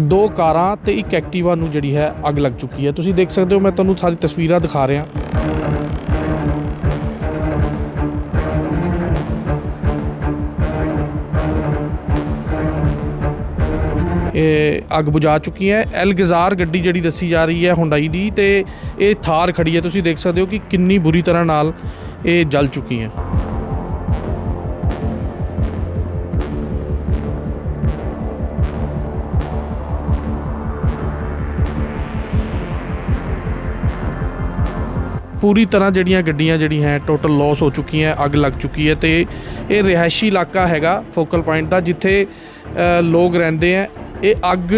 ਦੋ ਕਾਰਾਂ ਤੇ ਇੱਕ ਐਕਟਿਵਾ ਨੂੰ ਜਿਹੜੀ ਹੈ ਅੱਗ ਲੱਗ ਚੁੱਕੀ ਹੈ। ਤੁਸੀਂ ਦੇਖ ਸਕਦੇ ਹੋ, ਮੈਂ ਤੁਹਾਨੂੰ ਸਾਰੀ ਤਸਵੀਰਾਂ ਦਿਖਾ ਰਿਹਾ। ਇਹ ਅੱਗ ਬੁਝਾ ਚੁੱਕੀ ਹੈ। ਐਲਗਜ਼ਾਰ ਗੱਡੀ ਜਿਹੜੀ ਦੱਸੀ ਜਾ ਰਹੀ ਹੈ ਹੁੰਡਾਈ ਦੀ ਤੇ ਇਹ ਥਾਰ ਖੜੀ ਹੈ। ਤੁਸੀਂ ਦੇਖ ਸਕਦੇ ਹੋ ਕਿ ਕਿੰਨੀ ਬੁਰੀ ਤਰ੍ਹਾਂ ਨਾਲ ਇਹ ਜਲ ਚੁੱਕੀ ਹੈ। ਪੂਰੀ ਤਰ੍ਹਾਂ ਜਿਹੜੀਆਂ ਗੱਡੀਆਂ ਜਿਹੜੀਆਂ ਹੈ ਟੋਟਲ ਲਾਸ ਹੋ ਚੁੱਕੀਆਂ ਅੱਗ ਲੱਗ ਚੁੱਕੀ ਹੈ ਤੇ ਇਹ ਰਿਹਾਇਸ਼ੀ ਇਲਾਕਾ ਹੈਗਾ ਫੋਕਲ ਪੁਆਇੰਟ ਦਾ, ਜਿੱਥੇ ਲੋਕ ਰਹਿੰਦੇ ਆ ਇਹ ਅੱਗ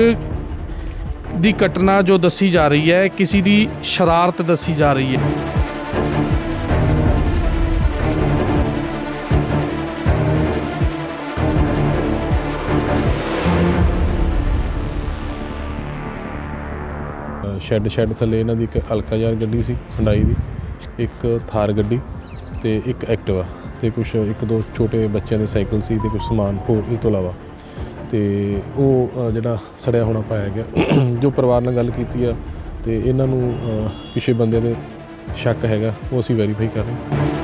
ਦੀ ਘਟਨਾ ਜੋ ਦੱਸੀ ਜਾ ਰਹੀ ਹੈ, ਕਿਸੇ ਦੀ ਸ਼ਰਾਰਤ ਦੱਸੀ ਜਾ ਰਹੀ ਹੈ। ਸ਼ੈੱਡ ਸ਼ੈੱਡ ਥੱਲੇ ਇਹਨਾਂ ਦੀ ਇੱਕ ਹਲਕਾ ਯਾਰ ਗੱਡੀ ਸੀ, ਹੰਡਾਈ ਦੀ। ਇੱਕ ਥਾਰ ਗੱਡੀ ਤੇ ਇੱਕ ਐਕਟਿਵਾ ਤੇ ਕੁਝ ਇੱਕ ਦੋ ਛੋਟੇ ਬੱਚਿਆਂ ਦੇ ਸਾਈਕਲ ਸੀ ਤੇ ਕੁਝ ਸਮਾਨ ਹੋਰ ਇਸ ਤੋਂ ਇਲਾਵਾ। ਤੇ ਉਹ ਜਿਹੜਾ ਸੜਿਆ ਹੋਣਾ ਪਾਇਆ ਗਿਆ, ਜੋ ਪਰਿਵਾਰ ਨਾਲ ਗੱਲ ਕੀਤੀ ਆ ਤੇ ਇਹਨਾਂ ਨੂੰ ਕਿਸੇ ਬੰਦੇ ਦੇ ਸ਼ੱਕ ਹੈਗਾ, ਉਹ ਅਸੀਂ ਵੈਰੀਫਾਈ ਕਰ ਰਹੇ ਹਾਂ।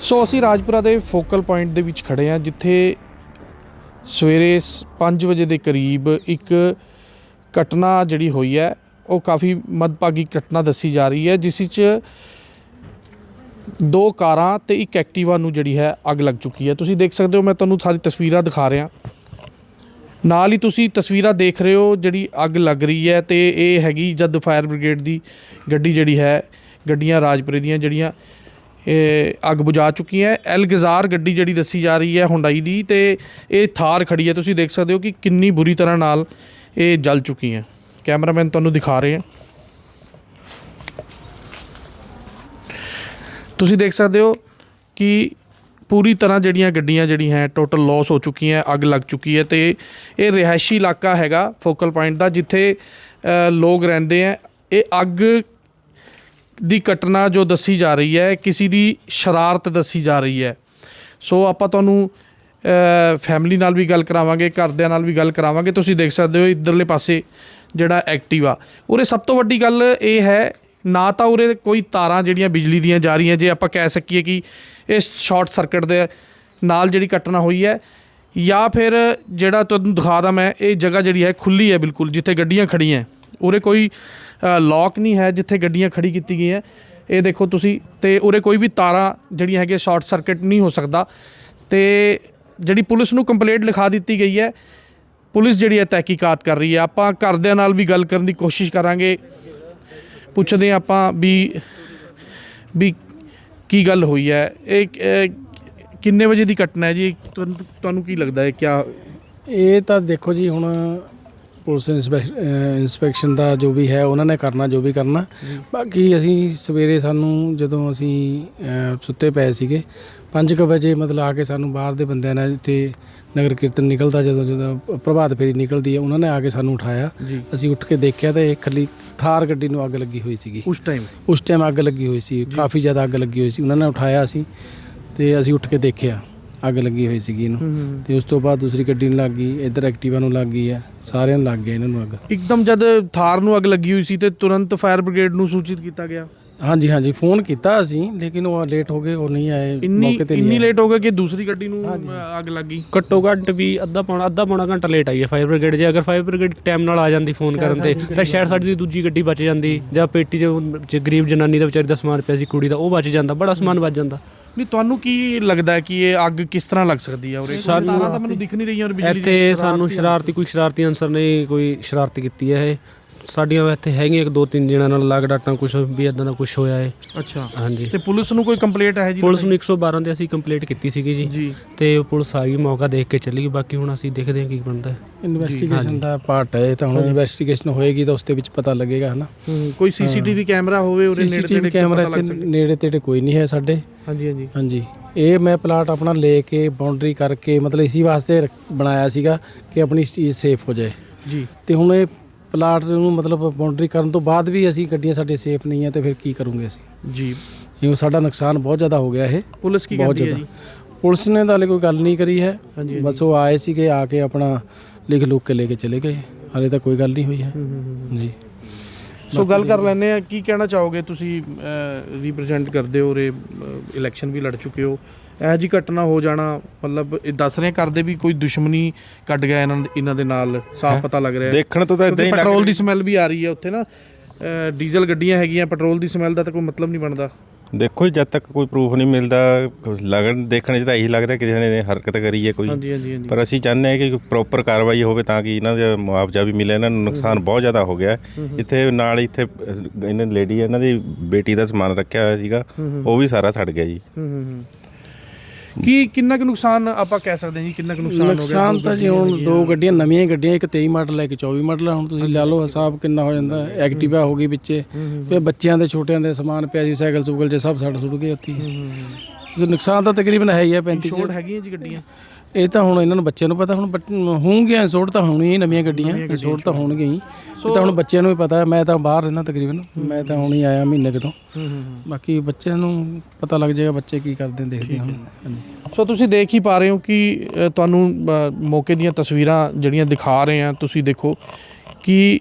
ਸੋ ਅਸੀਂ ਰਾਜਪੁਰਾ ਦੇ ਫੋਕਲ ਪੁਆਇੰਟ ਦੇ ਵਿੱਚ ਖੜੇ ਹਾਂ, ਜਿੱਥੇ ਸਵੇਰੇ 5 ਵਜੇ ਦੇ ਕਰੀਬ ਇੱਕ ਘਟਨਾ ਜਿਹੜੀ ਹੋਈ ਹੈ, ਉਹ ਕਾਫੀ ਮਦਭਾਗੀ ਘਟਨਾ ਦੱਸੀ ਜਾ ਰਹੀ ਹੈ, ਜਿਸ ਵਿੱਚ ਦੋ ਕਾਰਾਂ ਤੇ ਇੱਕ ਐਕਟਿਵਾ ਨੂੰ ਜਿਹੜੀ ਹੈ ਅੱਗ ਲੱਗ ਚੁੱਕੀ ਹੈ। ਤੁਸੀਂ ਦੇਖ ਸਕਦੇ ਹੋ, ਮੈਂ ਤੁਹਾਨੂੰ ਸਾਰੀ ਤਸਵੀਰਾਂ ਦਿਖਾ ਰਿਹਾ। ਨਾਲ ਹੀ ਤੁਸੀਂ ਤਸਵੀਰਾਂ ਦੇਖ ਰਹੇ ਹੋ, ਜਿਹੜੀ ਅੱਗ ਲੱਗ ਰਹੀ ਹੈ ਤੇ ਇਹ ਹੈਗੀ ਜਦ ਫਾਇਰ ਬ੍ਰਿਗੇਡ ਦੀ ਗੱਡੀ ਜਿਹੜੀ ਹੈ, ਗੱਡੀਆਂ ਰਾਜਪੁਰੇ ਦੀਆਂ ਜਿਹੜੀਆਂ ਅੱਗ ਬੁਝਾ ਚੁੱਕੀ ਹੈ। ਐਲਗਜ਼ਾਰ ਗੱਡੀ ਜਿਹੜੀ ਦੱਸੀ ਜਾ ਰਹੀ ਹੈ ਹੁੰਡਾਈ ਦੀ ਤੇ ਇਹ ਥਾਰ ਖੜੀ ਹੈ। ਤੁਸੀਂ ਦੇਖ ਸਕਦੇ ਹੋ ਕਿ ਕਿੰਨੀ ਬੁਰੀ ਤਰ੍ਹਾਂ ਨਾਲ ਇਹ ਜਲ ਚੁੱਕੀ ਹੈ। ਕੈਮਰਾਮੈਨ ਤੁਹਾਨੂੰ ਦਿਖਾ ਰਹੇ ਹੈ। ਤੁਸੀਂ ਦੇਖ ਸਕਦੇ ਹੋ ਕਿ ਪੂਰੀ ਤਰ੍ਹਾਂ ਜਿਹੜੀਆਂ ਗੱਡੀਆਂ ਜਿਹੜੀਆਂ ਹੈ ਟੋਟਲ ਲਾਸ ਹੋ ਚੁੱਕੀਆਂ ਅੱਗ ਲੱਗ ਚੁੱਕੀ ਹੈ ਤੇ ਇਹ ਰਿਹਾਇਸ਼ੀ ਇਲਾਕਾ ਹੈਗਾ ਫੋਕਲ ਪੁਆਇੰਟ ਦਾ, ਜਿੱਥੇ ਲੋਕ ਰਹਿੰਦੇ ਆ ਇਹ ਅੱਗ ਦੀ ਘਟਨਾ ਜੋ ਦੱਸੀ ਜਾ ਰਹੀ ਹੈ, ਕਿਸੇ ਦੀ ਸ਼ਰਾਰਤ ਦੱਸੀ ਜਾ ਰਹੀ ਹੈ। ਸੋ ਆਪਾਂ ਤੁਹਾਨੂੰ ਫੈਮਿਲੀ ਨਾਲ ਵੀ ਗੱਲ ਕਰਾਵਾਂਗੇ, ਘਰਦਿਆਂ ਨਾਲ ਵੀ ਗੱਲ ਕਰਾਵਾਂਗੇ। ਤੁਸੀਂ ਦੇਖ ਸਕਦੇ ਹੋ ਇਧਰਲੇ ਪਾਸੇ ਜਿਹੜਾ ਐਕਟਿਵਾ। ਉਰੇ ਸਭ ਤੋਂ ਵੱਡੀ ਗੱਲ ਇਹ ਹੈ, ਨਾ ਤਾਂ ਉਰੇ ਕੋਈ ਤਾਰਾਂ ਜਿਹੜੀਆਂ ਬਿਜਲੀ ਦੀਆਂ ਜਾ ਰਹੀਆਂ, ਜੇ ਆਪਾਂ ਕਹਿ ਸਕੀਏ ਕਿ ਇਹ ਸ਼ਾਰਟ ਸਰਕਟ ਦੇ ਨਾਲ ਜਿਹੜੀ ਘਟਨਾ ਹੋਈ ਹੈ, ਜਾਂ ਫਿਰ ਜਿਹੜਾ ਤੁਹਾਨੂੰ ਦਿਖਾਦਾ ਮੈਂ, ਇਹ ਜਗ੍ਹਾ ਜਿਹੜੀ ਹੈ ਖੁੱਲੀ ਹੈ ਬਿਲਕੁਲ, ਜਿੱਥੇ ਗੱਡੀਆਂ ਖੜੀਆਂ ਉਰੇ ਕੋਈ ਲੌਕ ਨਹੀਂ ਹੈ ਜਿੱਥੇ ਗੱਡੀਆਂ ਖੜੀ ਕੀਤੀ ਗਈਆਂ। ਇਹ ਦੇਖੋ ਤੁਸੀਂ, ਤੇ ਉਰੇ ਕੋਈ ਵੀ ਤਾਰਾਂ ਜਿਹੜੀਆਂ ਹੈਗੀਆਂ ਸ਼ਾਰਟ ਸਰਕਟ ਨਹੀਂ ਹੋ ਸਕਦਾ। ਤੇ ਜਿਹੜੀ ਪੁਲਿਸ ਨੂੰ ਕੰਪਲੇਂਟ ਲਿਖਾ ਦਿੱਤੀ ਗਈ ਹੈ, ਪੁਲਿਸ ਜਿਹੜੀ ਹੈ ਤਹਿਕੀਕਾਤ ਕਰ ਰਹੀ ਹੈ। ਆਪਾਂ ਘਰਦਿਆਂ ਨਾਲ ਵੀ ਗੱਲ ਕਰਨ ਦੀ ਕੋਸ਼ਿਸ਼ ਕਰਾਂਗੇ। ਪੁੱਛਦੇ ਹਾਂ ਆਪਾਂ ਵੀ ਵੀ ਕੀ ਗੱਲ ਹੋਈ ਹੈ। ਇਹ ਕਿੰਨੇ ਵਜੇ ਦੀ ਘਟਨਾ ਹੈ ਜੀ? ਤੁਹਾਨੂੰ ਕੀ ਲੱਗਦਾ ਹੈ, ਕਿਆ ਇਹ ਤਾਂ ਦੇਖੋ ਜੀ ਹੁਣ ਪੁਲਿਸ ਇਨਸਪੈਕਸ਼ਨ ਦਾ ਜੋ ਵੀ ਹੈ ਉਹਨਾਂ ਨੇ ਕਰਨਾ ਜੋ ਵੀ ਕਰਨਾ। ਬਾਕੀ ਅਸੀਂ ਸਵੇਰੇ ਸਾਨੂੰ ਜਦੋਂ ਅਸੀਂ ਸੁੱਤੇ ਪਏ ਸੀਗੇ 5:00 ਵਜੇ ਮਤਲਬ ਆ ਕੇ ਸਾਨੂੰ ਬਾਹਰ ਦੇ ਬੰਦਿਆਂ ਨੇ ਇੱਥੇ ਨਗਰ ਕੀਰਤਨ ਨਿਕਲਦਾ ਜਦੋਂ ਜਦੋਂ ਪ੍ਰਭਾਤ ਫੇਰੀ ਨਿਕਲਦੀ ਹੈ ਉਹਨਾਂ ਨੇ ਆ ਕੇ ਸਾਨੂੰ ਉਠਾਇਆ। ਅਸੀਂ ਉੱਠ ਕੇ ਦੇਖਿਆ ਤਾਂ ਇਹ ਖੱਲੀ ਥਾਰ ਗੱਡੀ ਨੂੰ ਅੱਗ ਲੱਗੀ ਹੋਈ ਸੀਗੀ। ਉਸ ਟਾਈਮ ਉਸ ਟਾਈਮ ਅੱਗ ਲੱਗੀ ਹੋਈ ਸੀ ਕਾਫੀ ਜ਼ਿਆਦਾ ਅੱਗ ਲੱਗੀ ਹੋਈ ਸੀ ਉਹਨਾਂ ਨੇ ਉਠਾਇਆ ਅਸੀਂ ਤੇ ਅਸੀਂ ਉੱਠ ਕੇ ਦੇਖਿਆ। ਅੱਗ ਲੱਗੀ ਹੋਈ ਸੀਗੀ ਇਹਨੂੰ। ਤੇ ਉਸ ਤੋਂ ਬਾਅਦ ਦੂਸਰੀ ਗੱਡੀ ਨੂੰ ਲੱਗ ਗਈ ਇੱਧਰ ਐਕਟਿਵਾ ਨੂੰ ਲੱਗ ਗਈ ਹੈ। ਸਾਰਿਆਂ ਨੂੰ ਲੱਗ ਗਿਆ ਇਹਨਾਂ ਨੂੰ ਅੱਗ। ਇੱਕਦਮ ਜਦ ਥਾਰ ਨੂੰ ਅੱਗ ਲੱਗੀ ਹੋਈ ਸੀ ਤੇ ਤੁਰੰਤ ਫਾਇਰ ਬ੍ਰਿਗੇਡ ਨੂੰ ਸੂਚਿਤ ਕੀਤਾ ਗਿਆ। ਹਾਂਜੀ ਹਾਂਜੀ ਫੋਨ ਕੀਤਾ ਅਸੀਂ ਲੇਕਿਨ ਉਹ ਲੇਟ ਹੋ ਗਏ ਉਹ ਨਹੀਂ ਆਏ ਇੰਨੀ ਮੌਕੇ ਤੇ ਇੰਨੀ ਨਹੀਂ ਆਏ। ਲੇਟ ਹੋ ਗਿਆ ਕਿ ਦੂਸਰੀ ਗੱਡੀ ਨੂੰ ਅ, ਅੱਗ ਲੱਗ ਗਈ। ਘੱਟੋ ਘੱਟ ਵੀ ਅੱਧਾ ਪੌਣਾ ਅੱਧਾ ਪੌਣਾ ਘੰਟਾ ਲੇਟ ਆਈ ਹੈ ਫਾਇਰ ਬ੍ਰਿਗੇਡ ਜੇ। ਅਗਰ ਫਾਇਰ ਬ੍ਰਿਗੇਡ ਟਾਈਮ ਨਾਲ ਆ ਜਾਂਦੀ ਫੋਨ ਕਰਨ ਤੇ ਤਾਂ ਸ਼ਾਇਦ ਸਾਡੀ ਦੂਜੀ ਗੱਡੀ ਬਚ ਜਾਂਦੀ। ਜਾਂ ਪੇਟੀ 'ਚ ਜੇ ਗਰੀਬ ਜਨਾਨੀ ਦਾ ਵਿਚਾਰੀ ਦਾ ਸਮਾਨ ਪਿਆ ਸੀ ਕੁੜੀ ਦਾ ਉਹ ਬਚ ਜਾਂਦਾ। ਬੜਾ ਸਮਾਨ ਬਚ ਜਾਂਦਾ। ਨਹੀਂ ਤੁਹਾਨੂੰ ਕੀ ਲੱਗਦਾ ਹੈ ਕਿ ਇਹ ਅੱਗ ਕਿਸ ਤਰ੍ਹਾਂ ਲੱਗ ਸਕਦੀ ਹੈ ਉਰੇ ਸਾਨੂੰ- ਤਾਰਾਂ ਤਾਂ ਮੈਨੂੰ ਦਿਖ ਨਹੀਂ ਰਹੀਆਂ ਔਰ ਬਿਜਲੀ ਦੀ ਇੱਥੇ ਸਾਨੂੰ। ਸ਼ਰਾਰਤੀ ਕੋਈ ਸ਼ਰਾਰਤੀ ਅਨਸਰ ਨੇ ਕੋਈ ਸ਼ਰਾਰਤ ਕੀਤੀ ਹੈ ਇਹ। ਸਾਡੀਆਂ ਇੱਥੇ ਹੈਗੀਆਂ ਇੱਕ ਦੋ ਤਿੰਨ ਜਣਾਂ ਨਾਲ ਲੱਗ ਡਾਟਾਂ ਕੁਝ ਵੀ ਇਦਾਂ ਦਾ ਕੁਝ ਹੋਇਆ ਹੈ। ਅੱਛਾ। ਹਾਂਜੀ। ਤੇ ਪੁਲਿਸ ਨੂੰ ਕੋਈ ਕੰਪਲੇਂਟ ਹੈ ਜੀ? ਪੁਲਿਸ ਨੂੰ 112 ਤੇ ਅਸੀਂ ਕੰਪਲੀਟ ਕੀਤੀ ਸੀਗੀ ਜੀ। ਜੀ। ਤੇ ਪੁਲਿਸ ਆ ਗਈ ਮੌਕਾ ਦੇਖ ਕੇ ਚੱਲੀ ਗਈ। ਬਾਕੀ ਹੁਣ ਅਸੀਂ ਦੇਖਦੇ ਹਾਂ ਕੀ ਬਣਦਾ ਹੈ। ਇਨਵੈਸਟੀਗੇਸ਼ਨ ਦਾ ਪਾਰਟ ਹੈ ਇਹ ਤਾਂ ਹੁਣ ਇਨਵੈਸਟੀਗੇਸ਼ਨ ਹੋਏਗੀ ਤਾਂ ਉਸ ਦੇ ਵਿੱਚ ਪਤਾ ਲੱਗੇਗਾ ਹਨਾ? ਕੋਈ ਸੀਸੀਟੀਵੀ ਕੈਮਰਾ ਹੋਵੇ ਉਰੇ ਨੇੜੇ ਸੀਸੀਟੀਵੀ ਤੇੜੇ ਕੈਮਰਾ ਇੱਥੇ। ਨੇੜੇ ਤੇੜੇ ਕੋਈ ਨਹੀਂ ਹੈ ਸਾਡੇ। ਹਾਂਜੀ ਹਾਂਜੀ। ਹਾਂਜੀ। ਇਹ ਮੈਂ ਪਲਾਟ ਆਪਣਾ ਲੈ ਕੇ ਬਾਉਂਡਰੀ ਕਰਕੇ ਮਤਲਬ ਇਸੇ ਵਾਸਤੇ ਰੱਖ- ਬਣਾਇਆ ਸੀਗਾ ਕਿ ਆਪਣੀ ਚੀਜ਼ ਸੇਫ ਹੋ ਜਾਏ। ਜੀ। ਤੇ ਹੁਣ ਇਹ ਪਲਾਟ ਨੂੰ ਮਤਲਬ ਬਾਉਂਡਰੀ ਕਰਨ ਤੋਂ ਬਾਅਦ ਵੀ ਅਸੀਂ ਗੱਡੀਆਂ ਸਾਡੇ ਸੇਫ ਨਹੀਂ ਆ ਤੇ ਫਿਰ ਕੀ ਕਰੂੰਗੇ ਅਸੀਂ? ਜੀ। ਇਹ ਸਾਡਾ ਨੁਕਸਾਨ ਬਹੁਤ ਜ਼ਿਆਦਾ ਹੋ ਗਿਆ ਇਹ। ਪੁਲਿਸ ਕੀ ਬਹੁਤ ਕਹਿੰਦੀ ਹੈ ਜ਼ਿਆਦਾ। ਜੀ? ਪੁਲਿਸ ਨੇ ਤਾਂ ਹਾਲੇ ਕੋਈ ਗੱਲ ਨਹੀਂ ਕਰੀ ਹੈ। ਹਾਂਜੀ, ਬਸ ਉਹ ਆਏ ਸੀਗੇ ਆ ਕੇ ਆਪਣਾ ਲਿਖ ਲੁੱਕ ਕੇ ਲੈ ਕੇ ਚਲੇ ਗਏ। ਹਾਲੇ ਤਾਂ ਕੋਈ ਗੱਲ ਨਹੀਂ ਹੋਈ ਹੈ। ਜੀ। ਸੋ ਗੱਲ ਕਰ ਲੈਂਦੇ ਆ ਕੀ ਕਹਿਣਾ ਚਾਹੋਗੇ ਤੁਸੀਂ ਰਿਪਰੈਜ਼ੈਂਟ ਕਰਦੇ ਹੋ ਰੇ ਇਲੈਕਸ਼ਨ ਵੀ ਲੜ ਚੁੱਕੇ ਹੋ? ਇਹ ਜੀ ਘਟਨਾ ਹੋ ਜਾਣਾ ਮਤਲਬ ਇਹ ਦੱਸ ਰਹੇ ਕਰਦੇ ਵੀ ਕੋਈ ਦੁਸ਼ਮਣੀ ਕੱਢ ਗਿਆ ਇਹਨਾਂ ਦੇ- ਇਹਨਾਂ ਦੇ ਨਾਲ ਸਾਫ਼ ਪਤਾ ਲੱਗ ਰਿਹਾ ਦੇਖਣ ਤੋਂ ਤਾਂ ਇਦਾਂ ਹੀ ਪੈਟਰੋਲ ਦੀ ਸਮੈਲ ਵੀ ਆ ਰਹੀ ਹੈ ਉੱਥੇ ਨਾ ਡੀਜ਼ਲ ਗੱਡੀਆਂ ਹੈਗੀਆਂ ਪੈਟਰੋਲ ਦੀ ਸਮੈਲ ਦਾ ਤਾਂ ਕੋਈ ਮਤਲਬ ਨਹੀਂ ਬਣਦਾ। ਦੇਖੋ ਜਦ ਤੱਕ ਕੋਈ ਪ੍ਰੂਫ ਨਹੀਂ ਮਿਲਦਾ ਲੱਗਣ ਦੇਖਣ 'ਚ ਤਾਂ ਇਹੀ ਲੱਗਦਾ ਕਿਸੇ ਨੇ ਹਰਕਤ ਕਰੀ ਹੈ ਕੋਈ। ਹਾਂਜੀ ਹਾਂਜੀ ਹਾਂਜੀ। ਪਰ ਅਸੀਂ ਚਾਹੁੰਦੇ ਹਾਂ ਕਿ ਪ੍ਰੋਪਰ ਕਾਰਵਾਈ ਹੋਵੇ ਤਾਂ ਕਿ ਇਹਨਾਂ ਦਾ ਮੁਆਵਜ਼ਾ ਵੀ ਮਿਲੇ ਇਹਨਾਂ ਨੂੰ ਨੁਕਸਾਨ ਬਹੁਤ ਜ਼ਿਆਦਾ ਹੋ ਗਿਆ। ਇੱਥੇ ਨਾਲ ਇੱਥੇ ਇਹਨਾਂ ਲੇਡੀ ਇਹਨਾਂ ਦੀ ਬੇਟੀ ਦਾ ਸਮਾਨ ਰੱਖਿਆ ਹੋਇਆ ਸੀਗਾ। ਉਹ ਵੀ ਸਾਰਾ ਸੜ ਗਿਆ ਜੀ। ਹੂੰ ਹੂੰ ਹੂੰ। ਕੀ ਕਿੰਨਾ ਕੁ ਨੁਕਸਾਨ ਆਪਾਂ ਕਹਿ ਸਕਦੇ ਹਾਂ ਜੀ ਕਿੰਨਾ ਕੁ ਨੁਕਸਾਨ ਹੋ ਗਿਆ? ਨੁਕਸਾਨ ਤਾਂ ਜੀ ਹੁਣ ਦੋ ਗੱਡੀਆਂ ਨਵੀਆਂ ਹੀ ਗੱਡੀਆਂ ਇੱਕ 23 ਮਾਡਲ ਹੈ ਇੱਕ 24 ਮਾਡਲ ਹੈ। ਹੁਣ ਤੁਸੀਂ ਲਾ ਲਓ ਹਿਸਾਬ ਕਿੰਨਾ ਹੋ ਜਾਂਦਾ। ਐਕਟਿਵਾ ਹੋ ਗਈ ਵਿੱਚੇ ਤੇ ਬੱਚਿਆਂ ਦੇ ਛੋਟਿਆਂ ਦੇ ਸਮਾਨ ਪਿਆ ਸੀ ਸਾਈਕਲ ਸੁਕਲ ਚ ਸਭ ਸੜ ਸੁੜ ਗਏ ਉੱਥੇ ਹੀ। ਤੇ ਨੁਕਸਾਨ ਤਾਂ ਤਕਰੀਬਨ ਹੈ ਹੀ ਹੈ 35 ਛੋੜ ਹੈਗੀਆਂ ਜੀ ਗੱਡੀਆਂ? ਇਹ ਤਾਂ ਹੁਣ ਇਹਨਾਂ ਨੂੰ ਬੱਚਿਆਂ ਨੂੰ ਪਤਾ ਹੁਣ ਬੱਚ- ਹੋਣਗੀਆਂ ਇੰਸ਼ੋਰਟ ਤਾਂ ਹੋਣੀ ਹੀ ਨਵੀਆਂ ਗੱਡੀਆਂ ਇੰਸ਼ੋਰਟ ਤਾਂ ਹੋਣਗੀਆਂ ਹੀ। ਇਹ ਤਾਂ ਹੁਣ ਬੱਚਿਆਂ ਨੂੰ ਵੀ ਪਤਾ ਹੈ ਮੈਂ ਤਾਂ ਬਾਹਰ ਰਹਿਣਾ ਤਕਰੀਬਨ ਮੈਂ ਤਾਂ ਹੁਣ ਹੀ ਆਇਆ ਮਹੀਨੇ ਕੁ ਤੋਂ। ਬਾਕੀ ਬੱਚਿਆਂ ਨੂੰ ਪਤਾ ਲੱਗ ਜਾਏਗਾ ਬੱਚੇ ਕੀ ਕਰਦੇ ਨੇ ਦੇਖਦੇ ਹਾਂਜੀ ਸੋ ਤੁਸੀਂ ਦੇਖ ਹੀ ਪਾ ਰਹੇ ਹੋ ਕਿ ਅ, ਤੁਹਾਨੂੰ ਅ, ਮੌਕੇ ਦੀਆਂ ਤਸਵੀਰਾਂ ਜਿਹੜੀਆਂ ਦਿਖਾ ਰਹੇ ਆ ਤੁਸੀਂ ਦੇਖੋ ਕਿ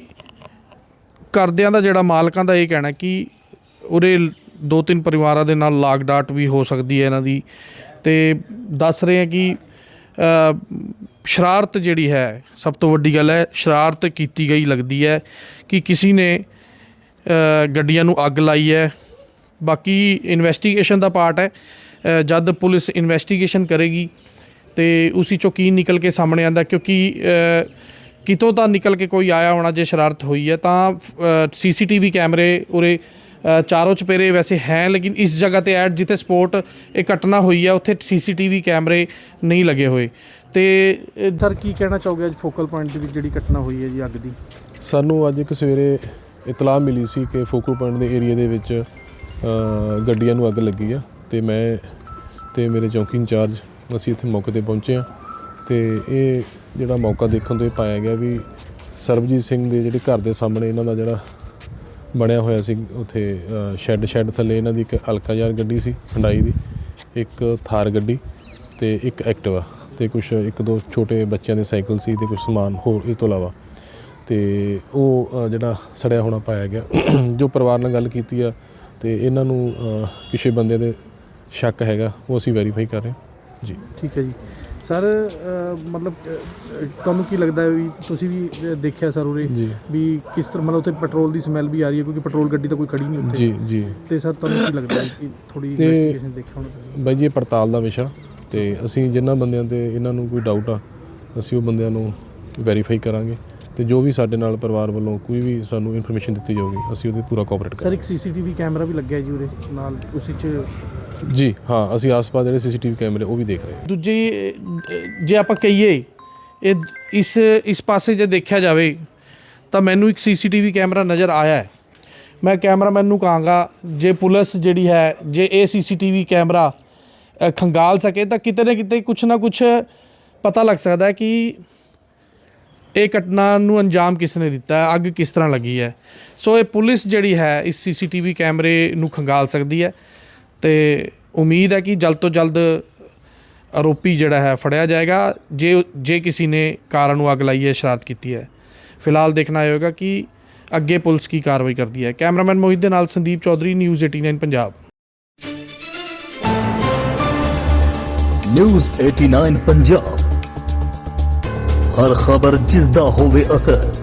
ਘਰਦਿਆਂ ਦਾ ਜਿਹੜਾ ਮਾਲਕਾਂ ਦਾ ਇਹ ਕਹਿਣਾ ਕਿ ਉਰੇ ਦੋ ਤਿੰਨ ਪਰਿਵਾਰਾਂ ਦੇ ਨਾਲ ਲਾਗ ਡਾਟ ਵੀ ਹੋ ਸਕਦੀ ਹੈ ਇਹਨਾਂ ਦੀ। ਤੇ ਦੱਸ ਰਹੇ ਆ ਕਿ ਸ਼ਰਾਰਤ ਜਿਹੜੀ ਹੈ, ਸਭ ਤੋਂ ਵੱਡੀ ਗੱਲ ਹੈ, ਸ਼ਰਾਰਤ ਕੀਤੀ ਗਈ, ਲੱਗਦੀ ਹੈ ਕਿ ਕਿਸੇ ਨੇ ਗੱਡੀਆਂ ਨੂੰ ਅੱਗ ਲਾਈ ਹੈ। ਬਾਕੀ ਇਨਵੈਸਟੀਗੇਸ਼ਨ ਦਾ ਪਾਰਟ ਹੈ ਜਦ ਪੁਲਿਸ ਇਨਵੈਸਟੀਗੇਸ਼ਨ ਕਰੇਗੀ ਤੇ ਉਸੇ ਚੋਂ ਕੀ ਨਿਕਲ ਕੇ ਸਾਹਮਣੇ ਆਂਦਾ ਕਿਉਂਕਿ ਕਿਤੋਂ ਤਾਂ ਨਿਕਲ ਕੇ ਕੋਈ ਆਇਆ ਹੋਣਾ ਜੇ ਸ਼ਰਾਰਤ ਹੋਈ ਹੈ, ਤਾਂ ਸੀਸੀਟੀਵੀ ਕੈਮਰੇ ਉਰੇ ਚਾਰੋਂ ਚਪੇਰੇ ਵੈਸੇ ਹੈ ਲੇਕਿਨ ਇਸ ਜਗ੍ਹਾ ਤੇ ਐਡ ਜਿੱਥੇ ਸਪੋਰਟ ਇਹ ਘਟਨਾ ਹੋਈ ਹੈ ਉੱਥੇ ਸੀਸੀਟੀਵੀ ਕੈਮਰੇ ਨਹੀਂ ਲੱਗੇ ਹੋਏ। ਤੇ ਸਰ ਕੀ ਕਹਿਣਾ ਚਾਹੋਗੇ ਅੱਜ ਫੋਕਲ ਪੁਆਇੰਟ ਦੇ ਵਿੱਚ ਜਿਹੜੀ ਘਟਨਾ ਹੋਈ ਹੈ ਜੀ ਅੱਗ ਦੀ? ਸਾਨੂੰ ਅੱਜ ਇੱਕ ਸਵੇਰੇ ਇਤਲਾਹ ਮਿਲੀ ਸੀ ਕਿ ਫੋਕਲ ਪੁਆਇੰਟ ਦੇ ਏਰੀਆ ਦੇ ਵਿੱਚ ਅ, ਗੱਡੀਆਂ ਨੂੰ ਅੱਗ ਲੱਗੀ ਆ ਤੇ ਮੈਂ ਤੇ ਮੇਰੇ ਚੌਕੀ ਇੰਚਾਰਜ ਅਸੀਂ ਇੱਥੇ ਮੌਕੇ ਤੇ ਪਹੁੰਚੇ ਆ ਤੇ ਇਹ ਜਿਹੜਾ ਮੌਕਾ ਦੇਖਣ ਤੋਂ ਇਹ ਪਾਇਆ ਗਿਆ ਵੀ ਸਰਬਜੀਤ ਸਿੰਘ ਦੇ ਜਿਹੜੇ ਘਰ ਦੇ ਸਾਹਮਣੇ ਇਹਨਾਂ ਦਾ ਜਿਹੜਾ ਬਣਿਆ ਹੋਇਆ ਸੀ ਉੱਥੇ ਸ਼ੈੱਡ ਸ਼ੈੱਡ ਥੱਲੇ ਇਹਨਾਂ ਦੀ ਇੱਕ ਅਲਕਾ ਯਾਰ ਗੱਡੀ ਸੀ, ਹੰਡਾਈ ਦੀ, ਇੱਕ ਥਾਰ ਗੱਡੀ ਤੇ ਇੱਕ ਐਕਟਿਵਾ ਤੇ ਕੁਝ ਇੱਕ ਦੋ ਛੋਟੇ ਬੱਚਿਆਂ ਦੇ ਸਾਈਕਲ ਸੀ ਤੇ ਕੁਝ ਸਮਾਨ ਹੋਰ ਇਸ ਤੋਂ ਇਲਾਵਾ। ਤੇ ਉਹ ਜਿਹੜਾ ਸੜਿਆ ਹੋਣਾ ਪਾਇਆ ਗਿਆ, ਜੋ ਪਰਿਵਾਰ ਨਾਲ ਗੱਲ ਕੀਤੀ ਆ ਤੇ ਇਹਨਾਂ ਨੂੰ ਕਿਸੇ ਬੰਦੇ ਦੇ ਸ਼ੱਕ ਹੈਗਾ, ਉਹ ਅਸੀਂ ਵੈਰੀਫਾਈ ਕਰ ਰਹੇ ਹਾਂ। ਜੀ। ਠੀਕ ਹੈ ਜੀ। ਸਰ ਮਤਲਬ ਤੁਹਾਨੂੰ ਕੀ ਲੱਗਦਾ ਹੈ ਵੀ ਤੁਸੀਂ ਵੀ ਦੇਖਿਆ ਸਰ ਉਰੇ ਵੀ ਕਿਸ ਤਰ੍ਹਾਂ ਮਤਲਬ ਉੱਥੇ ਪੈਟਰੋਲ ਦੀ ਸਮੈਲ ਵੀ ਆ ਰਹੀ ਹੈ ਕਿਉਂਕਿ ਪੈਟਰੋਲ ਗੱਡੀ ਤਾਂ ਕੋਈ ਖੜੀ ਨਹੀਂ ਉੱਥੇ। ਜੀ ਜੀ। ਤੇ ਸਰ ਤੁਹਾਨੂੰ ਕੀ ਲੱਗਦਾ ਹੈ ਕਿ ਥੋੜੀ ਇਨਵੈਸਟੀਗੇਸ਼ਨ ਦੇਖਿਆ ਹੋਣਾ ਬਾਈ ਜੀ ਇਹ ਪੜਤਾਲ ਦਾ ਵਿਸ਼ਾ। ਤੇ ਅਸੀਂ ਜਿਨ੍ਹਾਂ ਬੰਦਿਆਂ ਤੇ ਇਹਨਾਂ ਨੂੰ ਕੋਈ ਡਾਊਟ ਆ ਅਸੀਂ ਉਹ ਬੰਦਿਆਂ ਨੂੰ ਵੈਰੀਫਾਈ ਕਰਾਂਗੇ। ਤੇ ਜੋ ਵੀ ਸਾਡੇ ਨਾਲ ਪਰਿਵਾਰ ਵੱਲੋਂ ਕੋਈ ਵੀ ਸਾਨੂੰ ਇਨਫੋਰਮੇਸ਼ਨ ਦਿੱਤੀ ਜਾਊਗੀ ਅਸੀਂ ਉਹਦੇ ਪੂਰਾ ਕੋਆਪਰੇਟ ਸਰ ਕਰਾਂਗੇ। ਇੱਕ ਸੀਸੀਟੀਵੀ ਕੈਮਰਾ ਵੀ ਲੱਗਿਆ ਜੀ ਉਰੇ ਨਾਲ ਉਸੇ ਚ ਜੀ ਹਾਂ ਅਸੀਂ ਆਸ-ਪਾਸ ਜਿਹੜੇ ਸੀਸੀਟੀਵੀ ਕੈਮਰੇ ਉਹ ਵੀ ਦੇਖ ਰਹੇ ਹਾਂ। ਦੂਜੀ ਅ, ਜੇ ਆਪਾਂ ਕਹੀਏ ਇਹ ਇਸ ਇਸ ਪਾਸੇ ਜੇ ਦੇਖਿਆ ਜਾਵੇ ਤਾਂ ਮੈਨੂੰ ਇੱਕ ਸੀਸੀਟੀਵੀ ਕੈਮਰਾ ਨਜ਼ਰ ਆਇਆ ਹੈ। ਮੈਂ ਕੈਮਰਾਮੈਨ ਨੂੰ ਕਹਾਂਗਾ ਜੇ ਪੁਲਿਸ ਜਿਹੜੀ ਹੈ ਜੇ ਇਹ ਸੀਸੀਟੀਵੀ ਕੈਮਰਾ ਅ, ਖੰਗਾਲ ਸਕੇ ਤਾਂ ਕਿਤੇ ਨਾ ਕਿਤੇ ਕੁਛ ਨਾ ਕੁਛ ਪਤਾ ਲੱਗ ਸਕਦਾ ਹੈ ਕਿ ਇਹ ਘਟਨਾ ਨੂੰ ਅੰਜਾਮ ਕਿਸ ਨੇ ਦਿੱਤਾ ਹੈ ਅੱਗ ਕਿਸ ਤਰ੍ਹਾਂ ਲੱਗੀ ਹੈ। ਸੋ ਇਹ ਪੁਲਿਸ ਜਿਹੜੀ ਹੈ ਇਸ ਸੀਸੀਟੀਵੀ ਕੈਮਰੇ ਨੂੰ ਖੰਗਾਲ ਸਕਦੀ ਹੈ। ਤੇ ਉਮੀਦ ਹੈ ਕਿ ਜਲਦ ਤੋਂ ਜਲਦ ਆਰੋਪੀ ਜਿਹੜਾ ਹੈ ਫੜਿਆ ਜਾਏਗਾ। ਜੇ ਜੇ ਕਿਸੇ ਨੇ ਕਾਰਾਂ ਨੂੰ ਅੱਗ ਲਾਈ ਹੈ, ਸ਼ਰਾਰਤ ਕੀਤੀ ਹੈ। ਫਿਲਹਾਲ ਦੇਖਣਾ ਹੋਏਗਾ ਕਿ ਅੱਗੇ ਪੁਲਿਸ ਕੀ ਕਾਰਵਾਈ ਕਰਦੀ ਹੈ। ਕੈਮਰਾਮੈਨ ਮੋਹਿਤ ਦੇ ਨਾਲ ਸੰਦੀਪ ਚੌਧਰੀ, ਨਿਊਜ਼ 89 ਪੰਜਾਬ। ਨਿਊਜ਼ 89 ਪੰਜਾਬ। ਹਰ ਖਬਰ ਜਿਸ ਦਾ ਹੋਵੇ ਅਸਰ।